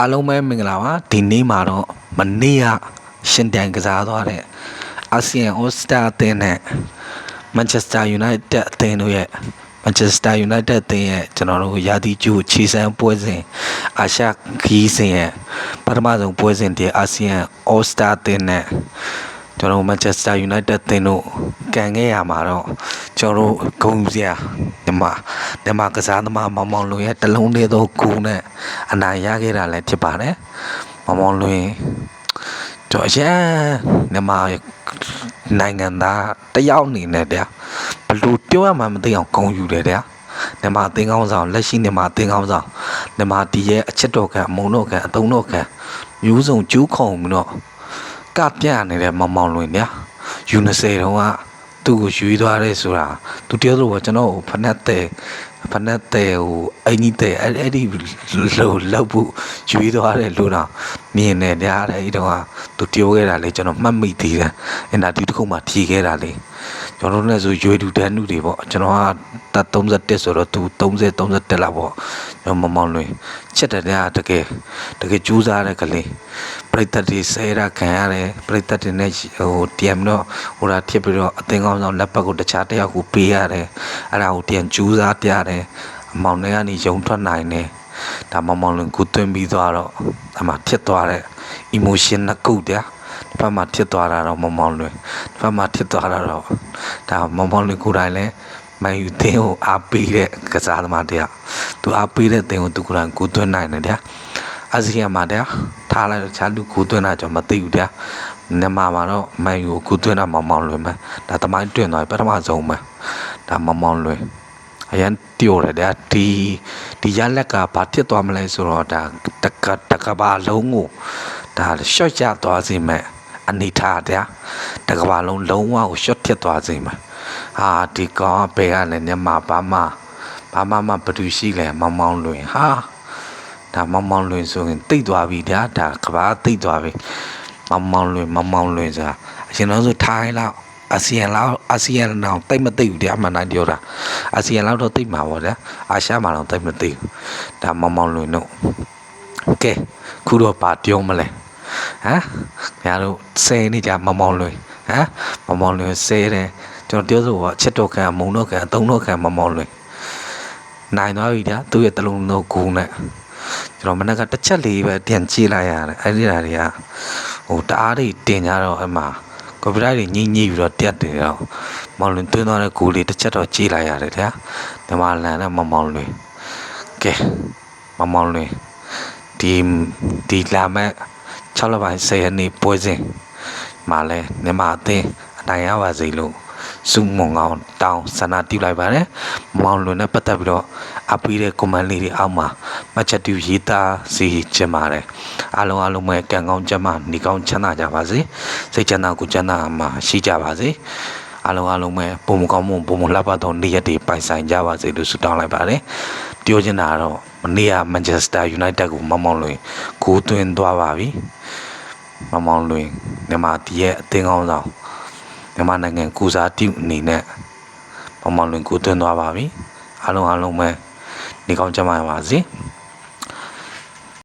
အားလုံးပဲမင်္ဂလာပါဒီနေ့မှာတော့မနေ့ကရှင်တန်ကစားသွားတဲ့အာဆီယံဩစတာအသင်းနဲ့မန်ချက်စတာယူနိုက်တက်အသင်းတို့ရဲ့မန်ချက်စတာယူနိုက်တက်အသင်းရဲ့ကျွန်တော်တို့ရာသီကျူခြေစမ်းပွဲစဉ်အာရှခီးစဉ်ရဲ့ပထမဆုံးပွဲစဉ်တည်းအာဆီယံဩစတာအသင်းနဲ့ကျွန်တော်မန်ချက်စတာယူနိုက်တက်အသင်းတို့ ကန်ခဲ့ရမှာတော့ကျွန်တော်တို့ဂုံစရာဒီမှာဒီမှာကစားသမားမောင်မောင်လွင်ရဲ့တလုံးလေးသောဂုံနဲ့အနိုင်ရခဲ့တာလည်းဖြစ်ပါတယ်မောင်မောင်လွင်ကျွန်တော်အရင်မြန်မာနိုင်ငံသားတယောက်အနေနဲ့ဗျာဘယ်လို့ပြောရမှမသိအောင်ဂုံယူတယ်ဗျာမြန်မာအသင်းကောင်းဆောင်လက်ရှိမြန်မာအသင်းကောင်းဆောင်မြန်မာတီရဲ့အချက်တော်ကအမုံတော်ကအတုံးတော်ကမျိုးစုံကျူးခုံပြီးတော့ကပြနေတဲ့မောင်မောင်လွင်ဗျာယူနီစေတုန်းက သူ့ကိုယူသွားတယ်ဆိုတာသူပြောလို့ကျွန်တော်ဖနက်တဲ့ဖနက်တဲ့ဟိုအင်ကြီးတဲ့အဲ့အဲ့ဒီလို့လောက်ဖို့ယူသွားတယ်လို့တော့မြင်နေကြတယ်အဲ့တော့သူပြောခဲ့တာလေကျွန်တော်မှတ်မိသေးတယ်အဲ့ဒါဒီတစ်ခုမှဖြေခဲ့တာလေ ကျွန်တော်တို့လည်းဆိုရွေတူတန်းနုတွေပေါ့ကျွန်တော်ကတ31ဆိုတော့သူ30 31လောက်ပေါ့ကျွန်တော်မမောင်လွင်ချက်တယ်များတကယ်တကယ်ကြိုးစားတဲ့ကလေးပြိတ္တတွေဆဲရခံရတယ်ပြိတ္တတွေနဲ့ဟိုတ iem တော့ဟိုလာဖြစ်ပြီးတော့အသင်ကောင်းဆောင်လက်ပတ်ကိုတခြားတစ်ယောက်ကိုပေးရတယ်အဲ့ဒါကိုတ iem ကြိုးစားပြတယ်အမောင်တွေကနေယုံထွက်နိုင်တယ်ဒါမောင်မောင်လွင်ကိုသွင်းပြီးသွားတော့အမှဖြစ်သွားတဲ့ emotion နှစ်ခုတ ည်းဒီဘက်မှာဖြစ်သွားတာတော့မောင်မောင်လွင်ဒီဘက်မှာဖြစ်သွားတာတော့ဒါမောင်မောင်လွင်ကိုယ်တိုင်လည်းမန်ယူတင်းကိုအားပေးတဲ့ကစားသမားတရားသူအားပေးတဲ့တင်းကိုသူကိုယ်တိုင်ကိုသွင်းနိုင်တယ်တရားအာဆီယံမှာတရားထားလိုက်တော့ချာလူကိုသွင်းတာကြောင့်မသိဘူးတရားမြန်မာမှာတော့မန်ယူကိုသွင်းတာမောင်မောင်လွင်ပဲဒါသမိုင်းတွင်သွားပြီပထမဆုံးပဲဒါမောင်မောင်လွင်အရန် tiêu တယ်တရားဒီဒီရလက်ကဘာဖြစ်သွားမလဲဆိုတော့ဒါတကတကဘာလုံးကို ဒါ short ရသွားစေမဲ့အနေထားတရားတကဘာလုံးလုံးဝကို short ဖြစ်သွားစေမဲ့ဟာဒီကောင်ကဘယ်ကလဲမြန်မာဘာမှဘာမှမဘယ်သူရှိလဲမောင်မောင်လွင်ဟာဒါမောင်မောင်လွင်ဆိုရင်တိတ်သွားပြီတရားဒါကဘာတိတ်သွားပြီမောင်မောင်လွင်မောင်မောင်လွင်ဆိုတာအရင်တော့ဆိုထိုင်းလောက်အာဆီယံလောက်အာဆီယံတော့တိတ်မသိဘူးတရားမှန်တိုင်းပြောတာအာဆီယံလောက်တော့သိမှာပေါ့ဗျာအာရှမှာတော့သိမသိဘူးဒါမောင်မောင်လွင်တို့ကဲခုတော့ပါပြောမလဲ ဟမ်ခင်ဗျားတို့ဆယ်နေကြမောင်မောင်လွင်ဟမ်မောင်မောင်လွင်ဆယ်တယ်ကျွန်တော်ပြောဆိုတော့ချက်တော့ခံမုံတော့ခံအသုံးတော့ခံမောင်မောင်လွင်နိုင်သွားပြီဗျာသူ့ရဲ့တလုံးတော့ကူနဲ့ကျွန်တော်မနေ့ကတစ်ချက်လေးပဲပြန်ကြည့်လိုက်ရတယ်အဲ့ဒီဓာတွေကဟိုတအားတွေတင်ကြတော့အမှကွန်ပျူတာတွေညှိညှိပြီးတော့တက်တယ်တော့မောင်လွင်သွင်းသွားတဲ့ကူလေးတစ်ချက်တော့ကြည့်လိုက်ရတယ်ဗျာဒီမှာလန်တဲ့မောင်မောင်လွင်ကဲမောင်မောင်လွင်ဒီဒီလာမဲ့ 6လပိုင်း10ရက်နေ့ပွဲစဉ်မှာလဲမြန်မာအသင်းအနိုင်ရပါစေလို့စုမုံကောင်တောင်းဆန္ဒပြုလိုက်ပါတယ်မောင်လွင်နဲ့ပတ်သက်ပြီးတော့အပီးတဲ့ comment လေးတွေအောက်မှာမှတ်ချက်တူရေးသားစီချင်ပါတယ်အားလုံးအားလုံးပဲကံကောင်းကြမ်းမှနေကောင်းချမ်းသာကြပါစေစိတ်ချမ်းသာကိုယ်ချမ်းသာမှာရှိကြပါစေအားလုံးအားလုံးပဲပုံမကောင်းမှုပုံမလှပသောနေ့ရက်တွေပိုင်ဆိုင်ကြပါစေလို့ဆုတောင်းလိုက်ပါတယ်ပြောချင်တာကတော့မနေ့ကမန်ချက်စတာယူနိုက်တက်ကိုမောင်မောင်လွင်ကိုသွင်းသွားပါပြီ မောင်မောင်လွင်မြန်မာတည်းရဲ့အသင်းကောင်းဆောင်မြန်မာနိုင်ငံကုစားတီအနေနဲ့မောင်မောင်လွင်ကိုသွင်းသွားပါပြီအားလုံးအားလုံးပဲနေကောင်းကြပါပါစေ။